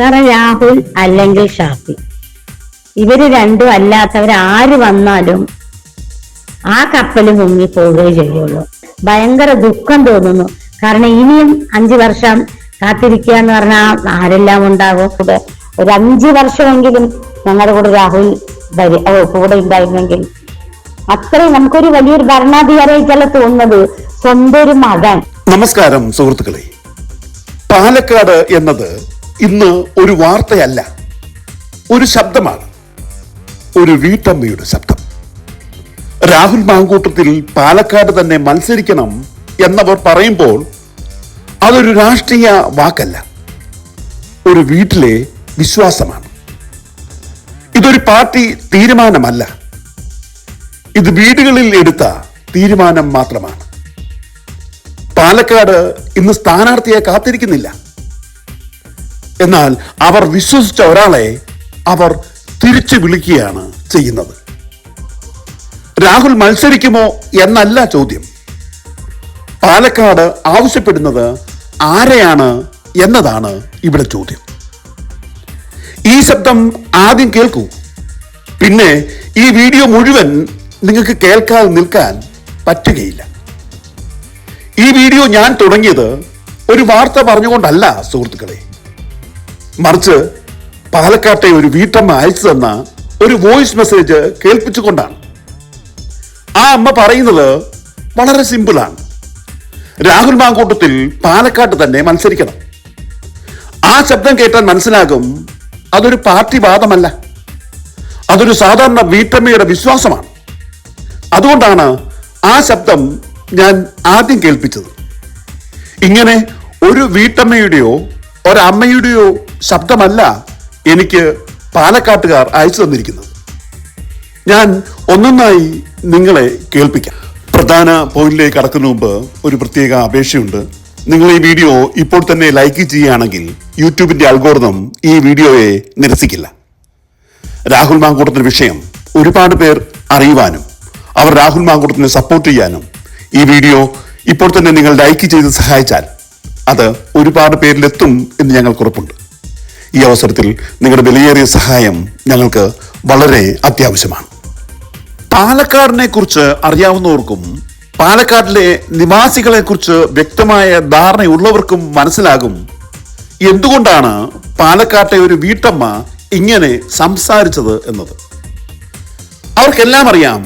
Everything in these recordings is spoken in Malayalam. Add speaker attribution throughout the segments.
Speaker 1: സാറേ രാഹുൽ അല്ലെങ്കിൽ ഷാഫി. ഇവർ രണ്ടും അല്ലാത്തവർ ആര് വന്നാലും ആ കപ്പൽ മുങ്ങി പോവുകയേ ചെയ്യുള്ളൂ. ഭയങ്കര ദുഃഖം തോന്നുന്നു. കാരണം ഇനിയും അഞ്ചു വർഷം കാത്തിരിക്കുക എന്ന് പറഞ്ഞാൽ ആരെല്ലാം ഉണ്ടാകും? കൂടെ ഒരു അഞ്ചു വർഷമെങ്കിലും ഞങ്ങളുടെ കൂടെ രാഹുൽ കൂടെ ഉണ്ടായിരുന്നെങ്കിൽ അത്രയും നമുക്കൊരു വലിയൊരു ഭരണാധികാരിയായിട്ടല്ല തോന്നുന്നത്? സ്വന്തം ഒരു മകൻ.
Speaker 2: നമസ്കാരം സുഹൃത്തുക്കളെ. പാലക്കാട് എന്നത് ഇന്ന് ഒരു വാർത്തയല്ല ഒരു ശബ്ദമാണ് ഒരു വീട്ടമ്മയുടെ ശബ്ദം. രാഹുൽ മാങ്കൂട്ടത്തിൽ പാലക്കാട് തന്നെ മത്സരിക്കണം എന്നവർ പറയുമ്പോൾ അതൊരു രാഷ്ട്രീയ വാക്കല്ല ഒരു വീട്ടിലെ വിശ്വാസമാണ്. ഇതൊരു പാർട്ടി തീരുമാനമല്ല ഇത് വീടുകളിൽ എടുത്ത തീരുമാനം മാത്രമാണ്. പാലക്കാട് ഇന്ന് സ്ഥാനാർത്ഥിയെ കാത്തിരിക്കുന്നില്ല. എന്നാൽ അവർ വിശ്വസിച്ച ഒരാളെ അവർ തിരിച്ചു വിളിക്കുകയാണ് ചെയ്യുന്നത്. രാഹുൽ മത്സരിക്കുമോ എന്നല്ല ചോദ്യം. പാലക്കാട് ആവശ്യപ്പെടുന്നത് ആരെയാണ് എന്നതാണ് ഇവിടെ ചോദ്യം. ഈ ശബ്ദം ആദ്യം കേൾക്കൂ. പിന്നെ ഈ വീഡിയോ മുഴുവൻ നിങ്ങൾക്ക് കേൾക്കാതെ നിൽക്കാൻ പറ്റുകയില്ല. ഈ വീഡിയോ ഞാൻ തുടങ്ങിയത് ഒരു വാർത്ത പറഞ്ഞുകൊണ്ടല്ല സുഹൃത്തുക്കളെ. മറിച്ച് പാലക്കാട്ടെ ഒരു വീട്ടമ്മ അയച്ചു തന്ന ഒരു വോയിസ് മെസ്സേജ് കേൾപ്പിച്ചുകൊണ്ടാണ്. ആ അമ്മ പറയുന്നത് വളരെ സിമ്പിളാണ്. രാഹുൽ മാങ്കൂട്ടത്തിൽ പാലക്കാട്ട് തന്നെ മത്സരിക്കണം. ആ ശബ്ദം കേട്ടാൽ മനസ്സിലാകും അതൊരു പാർട്ടി വാദമല്ല. അതൊരു സാധാരണ വീട്ടമ്മയുടെ വിശ്വാസമാണ്. അതുകൊണ്ടാണ് ആ ശബ്ദം ഞാൻ ആദ്യം കേൾപ്പിച്ചത്. ഇങ്ങനെ ഒരു വീട്ടമ്മയുടെയോ ഒരമ്മയുടെയോ ശബ്ദമല്ല എനിക്ക് പാലക്കാട്ടുകാർ അയച്ചു തന്നിരിക്കുന്നത്. ഞാൻ ഒന്നൊന്നായി നിങ്ങളെ കേൾപ്പിക്കാം. പ്രധാന പോയിന്റിലേക്ക് കടക്കുന്ന മുമ്പ് ഒരു പ്രത്യേക അപേക്ഷയുണ്ട്. നിങ്ങൾ ഈ വീഡിയോ ഇപ്പോൾ തന്നെ ലൈക്ക് ചെയ്യുകയാണെങ്കിൽ യൂട്യൂബിന്റെ അൽഗോർദം ഈ വീഡിയോയെ നിരസിക്കില്ല. രാഹുൽ മാങ്കൂട്ടത്തിന്റെ വിഷയം ഒരുപാട് പേർ അറിയുവാനും അവർ രാഹുൽ മാങ്കൂട്ടത്തിനെ സപ്പോർട്ട് ചെയ്യാനും ഈ വീഡിയോ ഇപ്പോൾ തന്നെ നിങ്ങൾ ലൈക്ക് ചെയ്ത് സഹായിച്ചാൽ അത് ഒരുപാട് പേരിലെത്തും എന്ന് ഞങ്ങൾക്ക് ഉറപ്പുണ്ട്. ഈ അവസരത്തിൽ നിങ്ങളുടെ വിലയേറിയ സഹായം ഞങ്ങൾക്ക് വളരെ അത്യാവശ്യമാണ്. പാലക്കാടിനെ കുറിച്ച് അറിയാവുന്നവർക്കും പാലക്കാടിലെ നിവാസികളെ കുറിച്ച് വ്യക്തമായ ധാരണയുള്ളവർക്കും മനസ്സിലാകും എന്തുകൊണ്ടാണ് പാലക്കാട്ടെ ഒരു വീട്ടമ്മ ഇങ്ങനെ സംസാരിച്ചത് എന്നത്. അവർക്കെല്ലാം അറിയാം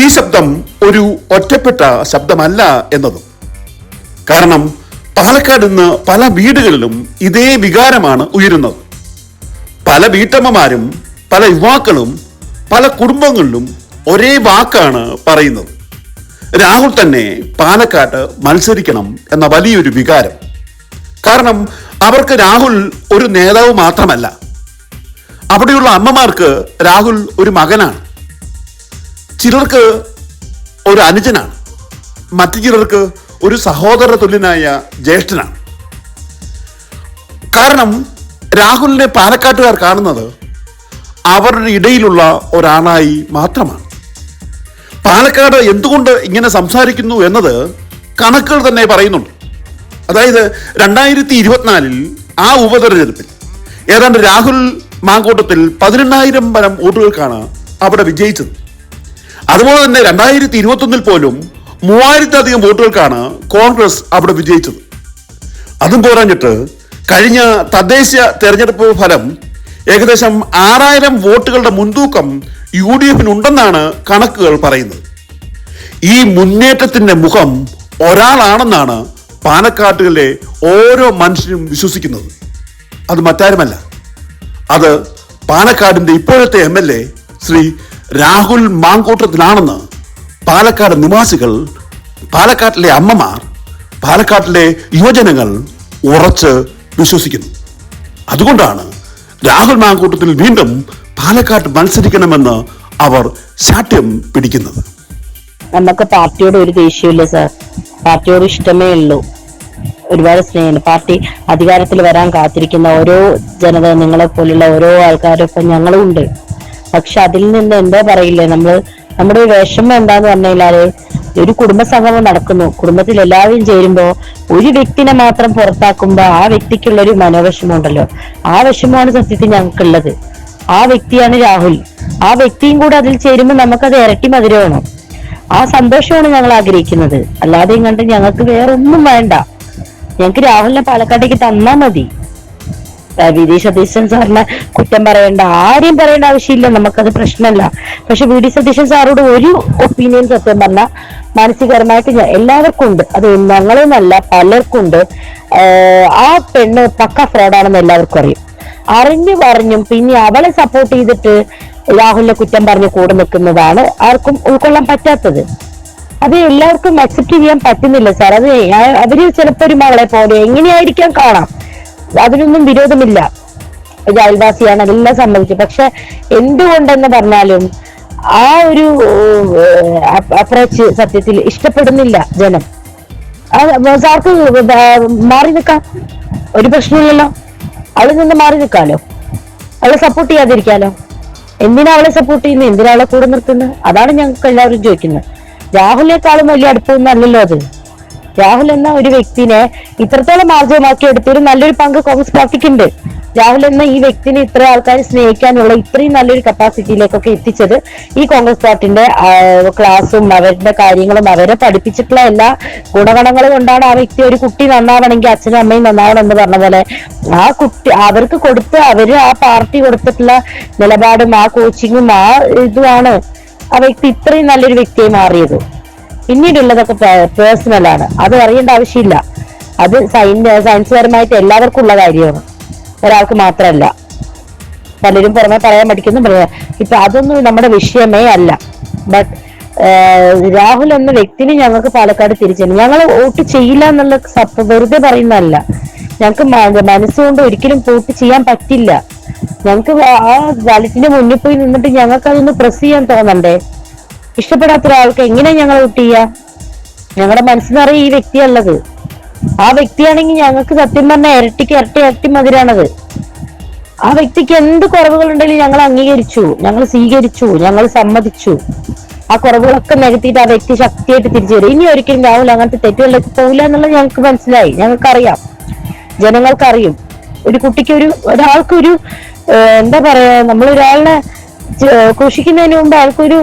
Speaker 2: ഈ ശബ്ദം ഒരു ഒറ്റപ്പെട്ട ശബ്ദമല്ല എന്നതും. കാരണം പാലക്കാട് ഇന്ന് പല വീടുകളിലും ഇതേ വികാരമാണ് ഉയരുന്നത്. പല വീട്ടമ്മമാരും പല യുവാക്കളും പല കുടുംബങ്ങളിലും ഒരേ വാക്കാണ് പറയുന്നത്. രാഹുൽ തന്നെ പാലക്കാട്ട് മത്സരിക്കണം എന്ന വലിയൊരു വികാരം. കാരണം അവർക്ക് രാഹുൽ ഒരു നേതാവ് മാത്രമല്ല. അവിടെയുള്ള അമ്മമാർക്ക് രാഹുൽ ഒരു മകനാണ്. ചിലർക്ക് ഒരു അനുജനാണ്. മറ്റു ചിലർക്ക് ഒരു സഹോദര തുല്യനായ ജ്യേഷ്ഠനാണ്. കാരണം രാഹുലിനെ പാലക്കാട്ടുകാർ കാണുന്നത് അവരുടെ ഇടയിലുള്ള ഒരാളായി മാത്രമാണ്. പാലക്കാട് എന്തുകൊണ്ട് ഇങ്ങനെ സംസാരിക്കുന്നു എന്നത് കണക്കുകൾ തന്നെ പറയുന്നുണ്ട്. അതായത് രണ്ടായിരത്തി ഇരുപത്തിനാലിൽ ആ ഉപതെരഞ്ഞെടുപ്പിൽ ഏതാണ്ട് രാഹുൽ മാങ്കോട്ടത്തിൽ പതിനെണ്ണായിരം വരം വോട്ടുകൾക്കാണ് അവിടെ വിജയിച്ചത്. അതുപോലെ തന്നെ രണ്ടായിരത്തി ഇരുപത്തൊന്നിൽ പോലും മൂവായിരത്തിലധികം വോട്ടുകൾക്കാണ് കോൺഗ്രസ് അവിടെ വിജയിച്ചത്. അതും പോരാഞ്ഞിട്ട് കഴിഞ്ഞ തദ്ദേശ തെരഞ്ഞെടുപ്പ് ഫലം ഏകദേശം ആറായിരം വോട്ടുകളുടെ മുൻതൂക്കം യു ഡി എഫിനുണ്ടെന്നാണ് കണക്കുകൾ പറയുന്നത്. ഈ മുന്നേറ്റത്തിന്റെ മുഖം ഒരാളാണെന്നാണ് പാലക്കാട്ടുകളിലെ ഓരോ മനുഷ്യനും വിശ്വസിക്കുന്നത്. അത് മറ്റാരുമല്ല. അത് പാലക്കാടിന്റെ ഇപ്പോഴത്തെ M L A Shri Rahul മാങ്കൂട്ടത്തിലാണെന്ന് Palakkad നിവാസികൾ പാലക്കാട്ടിലെ അമ്മമാർ പാലക്കാട്ടിലെ യുവജനങ്ങൾ ഉറച്ച് വിശ്വസിക്കുന്നു. അതുകൊണ്ടാണ് രാഹുൽ മാങ്കൂട്ടത്തിൽ വീണ്ടും പാലക്കാട്ട് മത്സരിക്കണമെന്ന് അവർ ശാഠ്യം പിടിക്കുന്നത്.
Speaker 1: നമുക്ക് പാർട്ടിയോട് ഒരു ദേഷ്യമില്ല സർ പാർട്ടിയോട് ഇഷ്ടമേ ഉള്ളൂ. ഒരുപാട് സ്നേഹമാണ് പാർട്ടി അധികാരത്തിൽ വരാൻ കാത്തിരിക്കുന്ന ഓരോ ജനത നിങ്ങളെ പോലുള്ള ഓരോ ആൾക്കാരൊപ്പം ഞങ്ങളും ഉണ്ട്. പക്ഷെ അതിൽ നിന്ന് എന്താ പറയില്ലേ? നമ്മൾ നമ്മുടെ വിഷമം എന്താന്ന് പറഞ്ഞാൽ ഒരു കുടുംബസംഗമം നടക്കുന്നു. കുടുംബത്തിൽ എല്ലാവരും ചേരുമ്പോ ഒരു വ്യക്തിനെ മാത്രം പുറത്താക്കുമ്പോ ആ വ്യക്തിക്കുള്ള ഒരു മനോവിഷമം ഉണ്ടല്ലോ ആ വിഷമമാണ് സത്യത്തിൽ ഞങ്ങൾക്കുള്ളത്. ആ വ്യക്തിയാണ് രാഹുൽ. ആ വ്യക്തിയും കൂടെ അതിൽ ചേരുമ്പോൾ നമുക്കത് ഇരട്ടി മധുരമാണ്. ആ സന്തോഷമാണ് ഞങ്ങൾ ആഗ്രഹിക്കുന്നത്. അല്ലാതെ കണ്ട് ഞങ്ങൾക്ക് വേറെ ഒന്നും വേണ്ട. ഞങ്ങൾക്ക് രാഹുലിനെ പാലക്കാട്ടേക്ക് തന്നാ മതി. വി ഡി സതീശൻ സാറിനെ കുറ്റം പറയേണ്ട ആരെയും പറയേണ്ട ആവശ്യമില്ല. നമുക്കത് പ്രശ്നമല്ല. പക്ഷെ വി ഡി സതീശൻ സാറോട് ഒരു ഒപ്പീനിയൻ സത്യം പറഞ്ഞാൽ മാനസികപരമായിട്ട് ഞാൻ എല്ലാവർക്കും ഉണ്ട്. അത് ഞങ്ങളെന്നല്ല പലർക്കും ഉണ്ട്. ആ പെണ്ണ് പക്ക ഫ്രോഡാണെന്ന് എല്ലാവർക്കും അറിയും. അറിഞ്ഞു പറഞ്ഞും പിന്നെ അവളെ സപ്പോർട്ട് ചെയ്തിട്ട് രാഹുലിനെ കുറ്റം പറഞ്ഞ് കൂടെ നിൽക്കുന്നതാണ് ആർക്കും ഉൾക്കൊള്ളാൻ പറ്റാത്തത്. അത് എല്ലാവർക്കും അക്സെപ്റ്റ് ചെയ്യാൻ പറ്റുന്നില്ല സാർ അത് അവർ ചിലപ്പോ ഒരു മകളെ പോലെ എങ്ങനെയായിരിക്കാം കാണാം. അതിനൊന്നും വിരോധമില്ല. ഒരു അയൽവാസിയാണ് അതെല്ലാം സമ്മതിച്ചു. പക്ഷെ എന്തുകൊണ്ടെന്ന് പറഞ്ഞാലും ആ ഒരു അപ്രോച്ച് സത്യത്തിൽ ഇഷ്ടപ്പെടുന്നില്ല ജനം. സാർക്ക് മാറി നിൽക്കാം. ഒരു പ്രശ്നമില്ലല്ലോ അവളിൽ നിന്ന് മാറി നിൽക്കാലോ? അവളെ സപ്പോർട്ട് ചെയ്യാതിരിക്കാലോ? എന്തിനാ അവളെ സപ്പോർട്ട് ചെയ്യുന്നത് എന്തിനാ അവളെ കൂടെ നിർത്തുന്നത് അതാണ് ഞങ്ങൾക്ക് എല്ലാവരും ചോദിക്കുന്നത്. രാഹുലിനേക്കാളും വലിയ അടുപ്പമൊന്നും അല്ലല്ലോ അത്. രാഹുൽ എന്ന ഒരു വ്യക്തിനെ ഇത്രത്തോളം മാർജമാക്കി എടുത്തൊരു നല്ലൊരു പങ്ക് കോൺഗ്രസ് പാർട്ടിക്കുണ്ട് രാഹുൽ എന്ന ഈ വ്യക്തിനെ ഇത്ര ആൾക്കാർ സ്നേഹിക്കാനുള്ള ഇത്രയും നല്ലൊരു കപ്പാസിറ്റിയിലേക്കൊക്കെ എത്തിച്ചത് ഈ കോൺഗ്രസ് പാർട്ടിന്റെ ക്ലാസും ക്ലാസ്സും അവരുടെ കാര്യങ്ങളും അവരെ പഠിപ്പിച്ചിട്ടുള്ള എല്ലാ ഗുണഗണങ്ങൾ കൊണ്ടാണ് ആ വ്യക്തി ഒരു കുട്ടി നന്നാവണമെങ്കിൽ അച്ഛനും അമ്മയും നന്നാവണം എന്ന് പറഞ്ഞ പോലെ ആ കുട്ടി അവർക്ക് കൊടുത്ത് അവർ ആ പാർട്ടി കൊടുത്തിട്ടുള്ള നിലപാടും ആ കോച്ചിങ്ങും ആ ഇതുമാണ് ആ വ്യക്തി ഇത്രയും നല്ലൊരു വ്യക്തിയായി മാറിയത്. പിന്നീടുള്ളതൊക്കെ പേഴ്സണൽ ആണ് അത് അറിയേണ്ട ആവശ്യമില്ല അത് സയൻസ് സയൻസുപരമായിട്ട് എല്ലാവർക്കും ഉള്ള കാര്യമാണ് ഒരാൾക്ക് മാത്രമല്ല പലരും പുറമെ പറയാൻ പഠിക്കുന്നു ഇപ്പൊ അതൊന്നും നമ്മുടെ വിഷയമേ അല്ല ബട്ട് രാഹുൽ എന്ന വ്യക്തിനെ ഞങ്ങൾക്ക് പാലക്കാട് തിരിച്ചു ഞങ്ങൾ വോട്ട് ചെയ്യില്ല എന്നുള്ള വെറുതെ പറയുന്നതല്ല ഞങ്ങൾക്ക് മനസ്സുകൊണ്ട് ഒരിക്കലും വോട്ട് ചെയ്യാൻ പറ്റില്ല ഞങ്ങൾക്ക് ആ ബാലറ്റിന്റെ മുന്നിൽ പോയി നിന്നിട്ട് ഞങ്ങൾക്ക് അതൊന്ന് പ്രസ് ചെയ്യാൻ തോന്നണ്ടേ ഇഷ്ടപ്പെടാത്ത ഒരാൾക്ക് എങ്ങനെ ഞങ്ങൾ വോട്ട് ചെയ്യുക ഞങ്ങളുടെ മനസ്സിനറിയ ഈ വ്യക്തിയുള്ളത് ആ വ്യക്തിയാണെങ്കിൽ ഞങ്ങൾക്ക് സത്യം പറഞ്ഞ ഇരട്ടിക്ക് ഇരട്ടി ഇരട്ടി മതിരാണത് ആ വ്യക്തിക്ക് എന്ത് കുറവുകൾ ഉണ്ടെങ്കിലും ഞങ്ങൾ അംഗീകരിച്ചു. ഞങ്ങൾ സ്വീകരിച്ചു. ഞങ്ങൾ സമ്മതിച്ചു. ആ കുറവുകളൊക്കെ നികത്തിയിട്ട് ആ വ്യക്തി ശക്തിയായിട്ട് തിരിച്ചു വരും. ഇനി ഒരിക്കലും രാഹുൽ അങ്ങനത്തെ തെറ്റുകളിലേക്ക് പോകില്ല എന്നുള്ളത് ഞങ്ങൾക്ക് മനസ്സിലായി. ഞങ്ങൾക്കറിയാം. ജനങ്ങൾക്കറിയും. ഒരു കുട്ടിക്ക് ഒരു ഒരാൾക്കൊരു എന്താ പറയാ ചെ- ക്രൂശിക്കുന്നതിന് മുമ്പ് ആൾക്കൊരു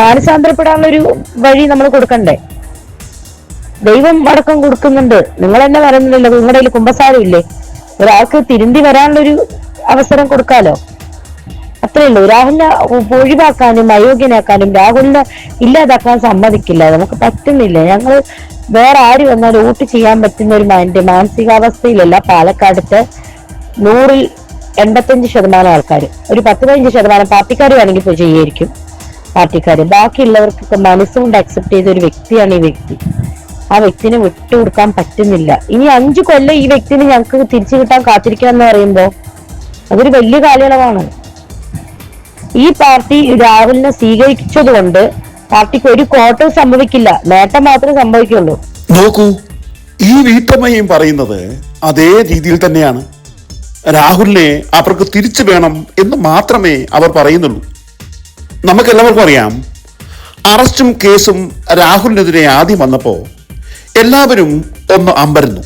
Speaker 1: മാനസാന്തരപ്പെടാനുള്ള ഒരു വഴി നമ്മൾ കൊടുക്കണ്ടേ? ദൈവം അടക്കം കൊടുക്കുന്നുണ്ട്. നിങ്ങൾ തന്നെ പറയുന്നില്ലല്ലോ നിങ്ങളുടെ കയ്യിൽ കുമ്പസാരം ഇല്ലേ ഒരാൾക്ക് തിരുന്തി വരാനുള്ളൊരു അവസരം കൊടുക്കാലോ? അത്രേ ഉള്ളൂ രാഹുലിനെ ഒഴിവാക്കാനും അയോഗ്യനാക്കാനും രാഹുലിനെ ഇല്ലാതാക്കാൻ സമ്മതിക്കില്ല. നമുക്ക് പറ്റുന്നില്ല. ഞങ്ങൾ വേറെ ആര് വന്നാലും വോട്ട് ചെയ്യാൻ പറ്റുന്ന ഒരു മാനസികാവസ്ഥയിലല്ല പാലക്കാടത്ത് നൂറിൽ എൺപത്തഞ്ച് ശതമാനം ആൾക്കാർ ഒരു പത്ത് പതിനഞ്ച് ശതമാനം പാർട്ടിക്കാർ വേണമെങ്കിൽ ഇപ്പോൾ ചെയ്യായിരിക്കും പാർട്ടിക്കാർ ബാക്കിയുള്ളവർക്കൊക്കെ മനസ്സുകൊണ്ട് അക്സെപ്റ്റ് ചെയ്ത ഒരു വ്യക്തിയാണ് ഈ വ്യക്തി. ആ വ്യക്തിനെ വിട്ടുകൊടുക്കാൻ പറ്റുന്നില്ല. ഇനി അഞ്ച് കൊല്ലം ഈ വ്യക്തിനെ ഞങ്ങൾക്ക് തിരിച്ചു കിട്ടാൻ കാത്തിരിക്കുക എന്ന് പറയുമ്പോൾ അതൊരു വലിയ കാലയളവാണ്. ഈ പാർട്ടി രാഹുലിനെ സ്വീകരിച്ചതുകൊണ്ട് പാർട്ടിക്ക് ഒരു കോട്ടവും സംഭവിക്കില്ല. നേട്ടം മാത്രമേ സംഭവിക്കുള്ളൂ.
Speaker 2: നോക്കൂ ഈ വീട്ടമ്മയും പറയുന്നത് അതേ രീതിയിൽ തന്നെയാണ്. രാഹുലിനെ അവർക്ക് തിരിച്ചു വേണം എന്ന് മാത്രമേ അവർ പറയുന്നുള്ളൂ. നമുക്കെല്ലാവർക്കും അറിയാം അറസ്റ്റും കേസും രാഹുലിനെതിരെ ആദ്യം വന്നപ്പോൾ എല്ലാവരും ഒന്ന് അമ്പരുന്നു.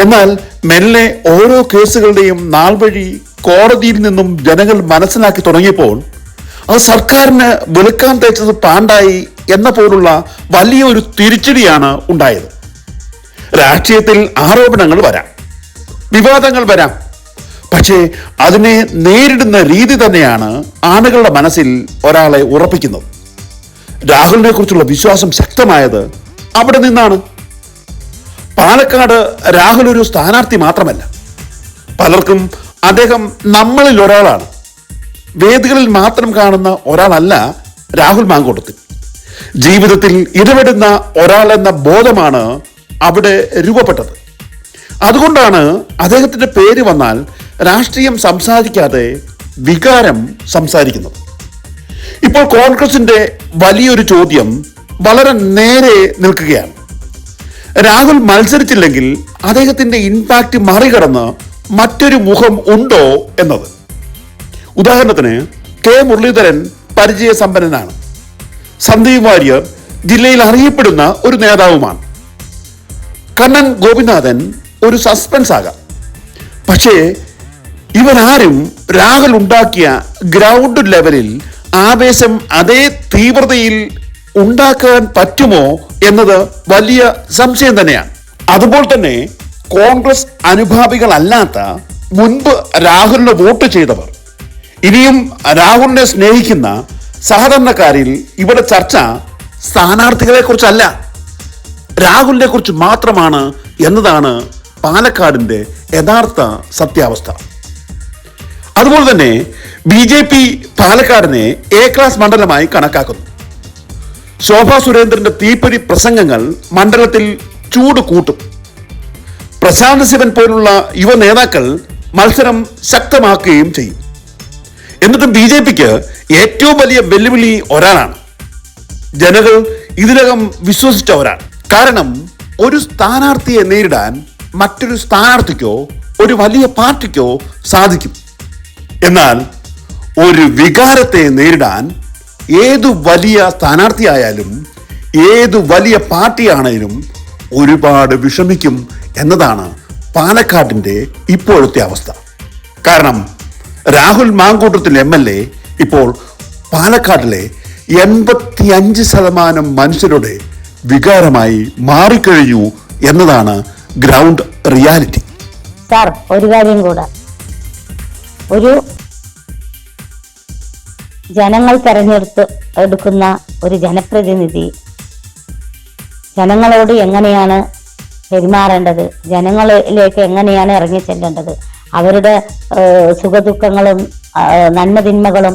Speaker 2: എന്നാൽ മെല്ലെ ഓരോ കേസുകളുടെയും നാൾ വഴി കോടതിയിൽ നിന്നും ജനങ്ങൾ മനസ്സിലാക്കി തുടങ്ങിയപ്പോൾ അത് സർക്കാരിന് വെളുക്കാൻ തേച്ചത് പാണ്ടായി എന്ന പോലുള്ള വലിയൊരു തിരിച്ചടിയാണ് ഉണ്ടായത്. രാഷ്ട്രീയത്തിൽ ആരോപണങ്ങൾ വരാം. വിവാദങ്ങൾ വരാം. പക്ഷേ അതിനെ നേരിടുന്ന രീതി തന്നെയാണ് ആളുകളുടെ മനസ്സിൽ ഒരാളെ ഉറപ്പിക്കുന്നത്. രാഹുലിനെ കുറിച്ചുള്ള വിശ്വാസം ശക്തമായത് അവിടെ നിന്നാണ്. പാലക്കാട് രാഹുൽ ഒരു സ്ഥാനാർത്ഥി മാത്രമല്ല. പലർക്കും അദ്ദേഹം നമ്മളിൽ ഒരാളാണ്. വേദികളിൽ മാത്രം കാണുന്ന ഒരാളല്ല രാഹുൽ മാങ്കോട്ടത്തിൽ. ജീവിതത്തിൽ ഇടപെടുന്ന ഒരാൾ എന്ന ബോധമാണ് അവിടെ രൂപപ്പെട്ടത്. അതുകൊണ്ടാണ് അദ്ദേഹത്തിന്റെ പേര് വന്നാൽ രാഷ്ട്രീയം സംസാരിക്കാതെ വികാരം സംസാരിക്കുന്നത്. ഇപ്പോൾ കോൺഗ്രസിന്റെ വലിയൊരു ചോദ്യം വളരെ നേരെ നിൽക്കുകയാണ്. രാഹുൽ മത്സരിച്ചില്ലെങ്കിൽ അദ്ദേഹത്തിന്റെ ഇമ്പാക്റ്റ് മറികടന്ന് മറ്റൊരു മുഖം ഉണ്ടോ എന്നത്. ഉദാഹരണത്തിന് കെ മുരളീധരൻ പരിചയസമ്പന്നനാണ്. സന്ദീപ് വാര്യർ ജില്ലയിൽ അറിയപ്പെടുന്ന ഒരു നേതാവുമാണ്. കണ്ണൻ ഗോപിനാഥൻ ഒരു സസ്പെൻസ് ആകാം. പക്ഷേ ഇവരാരും രാഹുൽ ഉണ്ടാക്കിയ ഗ്രൗണ്ട് ലെവലിൽ ആവേശം അതേ തീവ്രതയിൽ ഉണ്ടാക്കാൻ പറ്റുമോ എന്നത് വലിയ സംശയം തന്നെയാണ്. അതുപോലെ തന്നെ കോൺഗ്രസ് അനുഭാവികളല്ലാത്ത മുൻപ് രാഹുലിന് വോട്ട് ചെയ്തവർ ഇനിയും രാഹുലിനെ സ്നേഹിക്കുന്ന സാധാരണക്കാരിൽ ഇവിടെ ചർച്ച സ്ഥാനാർത്ഥികളെ കുറിച്ചല്ല രാഹുലിനെ കുറിച്ച് മാത്രമാണ് എന്നതാണ് പാലക്കാടിന്റെ യഥാർത്ഥ സത്യാവസ്ഥ. അതുപോലെ തന്നെ ബി ജെ പി പാലക്കാടിനെ എ ക്ലാസ് മണ്ഡലമായി കണക്കാക്കുന്നു. ശോഭാ സുരേന്ദ്രന്റെ തീപ്പൊരി പ്രസംഗങ്ങൾ മണ്ഡലത്തിൽ ചൂട് കൂട്ടും. പ്രശാന്ത് ശിവൻ പോലുള്ള യുവ നേതാക്കൾ മത്സരം ശക്തമാക്കുകയും ചെയ്യും. എന്നിട്ടും ബി ജെ പിക്ക് ഏറ്റവും വലിയ വെല്ലുവിളി ഒരാളാണ്. ജനങ്ങൾ ഇതിനകം വിശ്വസിച്ച ഒരാൾ കാരണം ഒരു സ്ഥാനാർത്ഥിയെ നേരിടാൻ മറ്റൊരു സ്ഥാനാർത്ഥിക്കോ ഒരു വലിയ പാർട്ടിക്കോ സാധിക്കും. എന്നാൽ ഒരു വികാരത്തെ നേരിടാൻ ഏതു വലിയ സ്ഥാനാർത്ഥിയായാലും ഏതു വലിയ പാർട്ടിയാണേലും ഒരുപാട് വിഷമിക്കും എന്നതാണ് പാലക്കാടിന്റെ ഇപ്പോഴത്തെ അവസ്ഥ. കാരണം Rahul Mamkootathil M L A ഇപ്പോൾ പാലക്കാട്ടിലെ എൺപത്തി അഞ്ച് ശതമാനം മനുഷ്യരുടെ വികാരമായി മാറിക്കഴിഞ്ഞു എന്നതാണ് ഗ്രൗണ്ട് റിയാലിറ്റി.
Speaker 3: സാർ ഒരു കാര്യം കൂടെ. ഒരു ജനങ്ങൾ തെരഞ്ഞെടുത്ത് എടുക്കുന്ന ഒരു ജനപ്രതിനിധി ജനങ്ങളോട് എങ്ങനെയാണ് പെരുമാറേണ്ടത്? ജനങ്ങളിലേക്ക് എങ്ങനെയാണ് ഇറങ്ങി ചെല്ലേണ്ടത്? അവരുടെ സുഖദുഃഖങ്ങളും നന്മതിന്മകളും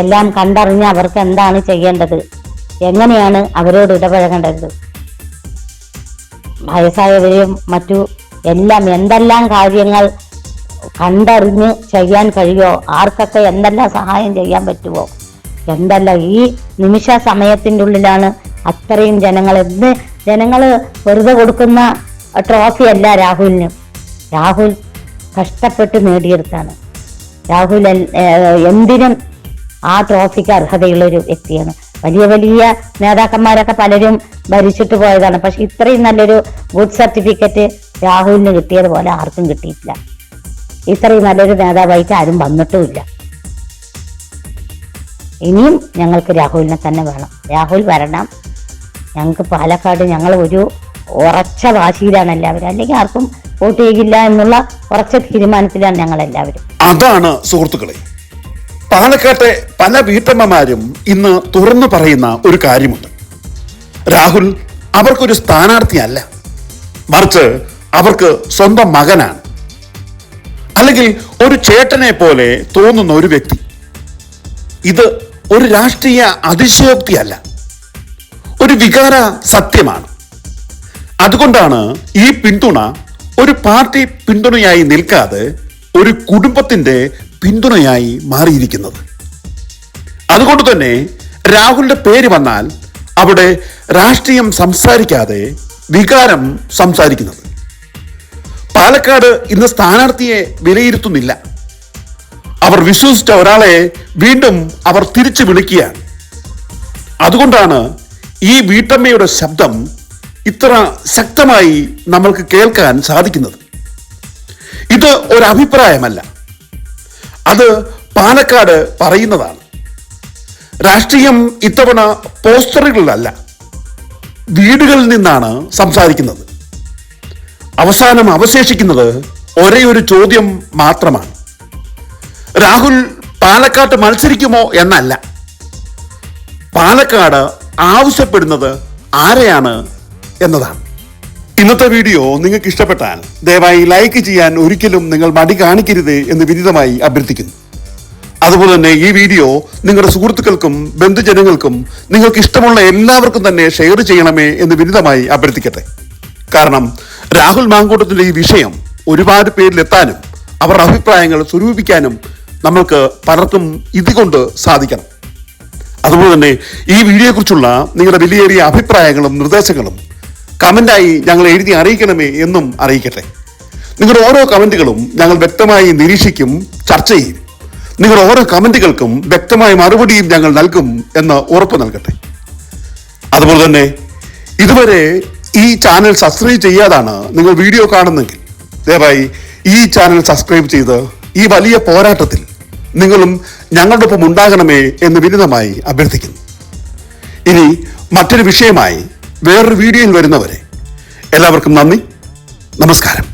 Speaker 3: എല്ലാം കണ്ടറിഞ്ഞ് അവർക്ക് എന്താണ് ചെയ്യേണ്ടത്? എങ്ങനെയാണ് അവരോട് ഇടപഴകേണ്ടത്? വയസ്സായവരെയും മറ്റു എല്ലാം എന്തെല്ലാം കാര്യങ്ങൾ കണ്ടറിഞ്ഞ് ചെയ്യാൻ കഴിയോ ആർക്കൊക്കെ എന്തെല്ലാം സഹായം ചെയ്യാൻ പറ്റുമോ? എന്തല്ല ഈ നിമിഷ സമയത്തിന്റെ ഉള്ളിലാണ് അത്രയും ജനങ്ങൾ എന്ന് ജനങ്ങൾ വെറുതെ കൊടുക്കുന്ന ട്രോഫി അല്ല രാഹുലിന്. രാഹുൽ കഷ്ടപ്പെട്ട് നേടിയെടുത്താണ്. രാഹുൽ എന്തിനും ആ ട്രോഫിക്ക് അർഹതയുള്ളൊരു വ്യക്തിയാണ്. വലിയ വലിയ നേതാക്കന്മാരൊക്കെ പലരും ഭരിച്ചിട്ട് പോയതാണ്. പക്ഷെ ഇത്രയും നല്ലൊരു ഗുഡ് സർട്ടിഫിക്കറ്റ് രാഹുലിന് കിട്ടിയതുപോലെ ആർക്കും കിട്ടിയിട്ടില്ല. ഇത്രയും നല്ലൊരു നേതാവായിട്ട് ആരും വന്നിട്ടുമില്ല. ഇനിയും ഞങ്ങൾക്ക് രാഹുലിനെ തന്നെ വേണം. രാഹുൽ വരണം. ഞങ്ങൾക്ക് പാലക്കാട് ഞങ്ങൾ ഒരു ഉറച്ച വാശിയിലാണ് എല്ലാവരും. അല്ലെങ്കിൽ ആർക്കും വോട്ട് ചെയ്യില്ല എന്നുള്ള ഉറച്ച തീരുമാനത്തിലാണ് ഞങ്ങൾ എല്ലാവരും
Speaker 2: അതാണ് സുഹൃത്തുക്കളെ പാലക്കാട്ടെ പല വീട്ടമ്മമാരും ഇന്ന് തുറന്നു പറയുന്ന ഒരു കാര്യമുണ്ട്. രാഹുൽ അവർക്കൊരു സ്ഥാനാർത്ഥിയല്ല. മറിച്ച് അവർക്ക് സ്വന്തം മകനാണ്. അല്ലെങ്കിൽ ഒരു ചേട്ടനെ പോലെ തോന്നുന്ന ഒരു വ്യക്തി. ഇത് ഒരു രാഷ്ട്രീയ അതിശയോക്തിയല്ല. ഒരു വികാര സത്യമാണ്. അതുകൊണ്ടാണ് ഈ പിന്തുണ ഒരു പാർട്ടി പിന്തുണയായി നിൽക്കാതെ ഒരു കുടുംബത്തിന്റെ പിന്തുണയായി മാറിയിരിക്കുന്നത്. അതുകൊണ്ട് തന്നെ രാഹുലിന്റെ പേര് വന്നാൽ അവിടെ രാഷ്ട്രീയം സംസാരിക്കാതെ വികാരം സംസാരിക്കുന്നത്. പാലക്കാട് ഇന്ന് സ്ഥാനാർത്ഥിയെ വിലയിരുത്തുന്നില്ല. അവർ വിശ്വസിച്ച ഒരാളെ വീണ്ടും അവർ തിരിച്ചു വിളിക്കുകയാണ്. അതുകൊണ്ടാണ് ഈ വീട്ടമ്മയുടെ ശബ്ദം ഇത്ര ശക്തമായി നമ്മൾക്ക് കേൾക്കാൻ സാധിക്കുന്നത്. ഇത് ഒരു അഭിപ്രായമല്ല. അത് പാലക്കാട് പറയുന്നതാണ്. രാഷ്ട്രീയം ഇത്തവണ പോസ്റ്ററുകളിലല്ല വീടുകളിൽ നിന്നാണ് സംസാരിക്കുന്നത്. അവസാനം അവശേഷിക്കുന്നത് ഒരേ ഒരു ചോദ്യം മാത്രമാണ്. രാഹുൽ പാലക്കാട്ട് മത്സരിക്കുമോ എന്നല്ല. പാലക്കാട് ആവശ്യപ്പെടുന്നത് ആരെയാണ് എന്നതാണ്. ഇന്നത്തെ വീഡിയോ നിങ്ങൾക്ക് ഇഷ്ടപ്പെട്ടാൽ ദയവായി ലൈക്ക് ചെയ്യാൻ ഒരിക്കലും നിങ്ങൾ മടി കാണിക്കരുത് എന്ന് വിനിതമായി അഭ്യർത്ഥിക്കുന്നു. അതുപോലെ തന്നെ ഈ വീഡിയോ നിങ്ങളുടെ സുഹൃത്തുക്കൾക്കും ബന്ധുജനങ്ങൾക്കും നിങ്ങൾക്ക് ഇഷ്ടമുള്ള എല്ലാവർക്കും തന്നെ ഷെയർ ചെയ്യണമേ എന്ന് വിനിതമായി അഭ്യർത്ഥിക്കട്ടെ. കാരണം രാഹുൽ മാങ്കൂട്ടത്തിന്റെ ഈ വിഷയം ഒരുപാട് പേരിലെത്താനും അവരുടെ അഭിപ്രായങ്ങൾ സ്വരൂപിക്കാനും നമ്മൾക്ക് പലർക്കും ഇതുകൊണ്ട് സാധിക്കണം. അതുപോലെ തന്നെ ഈ വീഡിയോയെക്കുറിച്ചുള്ള നിങ്ങളുടെ വിലയേറിയ അഭിപ്രായങ്ങളും നിർദ്ദേശങ്ങളും കമന്റായി ഞങ്ങൾ എഴുതി അറിയിക്കണമേ എന്നും അറിയിക്കട്ടെ. നിങ്ങളുടെ ഓരോ കമന്റുകളും ഞങ്ങൾ വ്യക്തമായി നിരീക്ഷിക്കും ചർച്ച ചെയ്യും. നിങ്ങളുടെ ഓരോ കമന്റുകൾക്കും വ്യക്തമായ മറുപടിയും ഞങ്ങൾ നൽകും എന്ന് ഉറപ്പ് നൽകട്ടെ. അതുപോലെ തന്നെ ഇതുവരെ ഈ ചാനൽ സബ്സ്ക്രൈബ് ചെയ്യാതാണ് നിങ്ങൾ വീഡിയോ കാണുന്നെങ്കിൽ. ദയവായി ഈ ചാനൽ സബ്സ്ക്രൈബ് ചെയ്ത് ഈ വലിയ പോരാട്ടത്തിൽ നിങ്ങളും ഞങ്ങളുടെ ഒപ്പം ഉണ്ടാകണമേ എന്ന് വിനിതമായി അഭ്യർത്ഥിക്കുന്നു. ഇനി മറ്റൊരു വിഷയമായി വേറൊരു വീഡിയോയിൽ വരുന്നവരെ എല്ലാവർക്കും നന്ദി. നമസ്കാരം.